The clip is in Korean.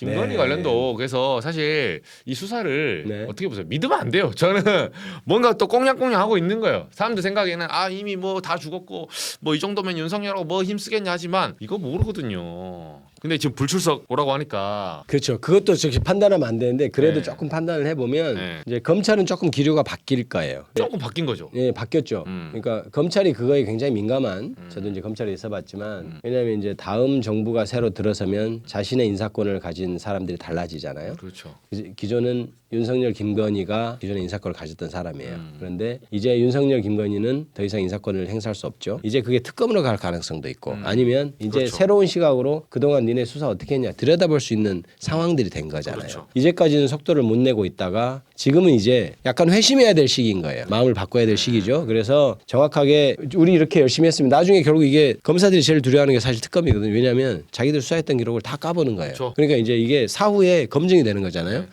김건희 네. 관련도 그래서 사실 이 수사를 네. 어떻게 보세요? 믿으면 안 돼요. 저는 뭔가 또 꽁냥꽁냥 하고 있는 거예요. 사람들 생각에는 아 이미 뭐 다 죽었고 뭐 이 정도면 윤석열하고 뭐 힘쓰겠냐 하지만 이거 모르거든요. 근데 지금 불출석 오라고 하니까 그렇죠. 그것도 저기 판단하면 안 되는데 그래도 네. 조금 판단을 해보면 네. 이제 검찰은 조금 기류가 바뀔 거예요. 조금 바뀐 거죠. 예, 바뀌었죠. 음. 그러니까 검찰이 그거에 굉장히 민감한 저도 이제 검찰에 있어봤지만 음. 왜냐하면 이제 다음 정부가 새로 들어서면 자신의 인사권을 가진 사람들이 달라지잖아요. 그렇죠. 기- 기존은 윤석열, 김건희가 기존에 인사권을 가졌던 사람이에요. 음. 그런데 이제 윤석열, 김건희는 더 이상 인사권을 행사할 수 없죠. 이제 그게 특검으로 갈 가능성도 있고 아니면 이제 음. 그렇죠. 새로운 시각으로 그동안 니네 수사 어떻게 했냐 들여다볼 수 있는 상황들이 된 거잖아요. 그렇죠. 이제까지는 속도를 못 내고 있다가 지금은 이제 약간 회심해야 될 시기인 거예요. 마음을 바꿔야 될 시기죠. 그래서 정확하게 우리 이렇게 열심히 했으면 나중에 결국 이게 검사들이 제일 두려워하는 게 사실 특검이거든요. 왜냐하면 자기들 수사했던 기록을 다 까보는 거예요. 그렇죠. 그러니까 이제 이게 사후에 검증이 되는 거잖아요.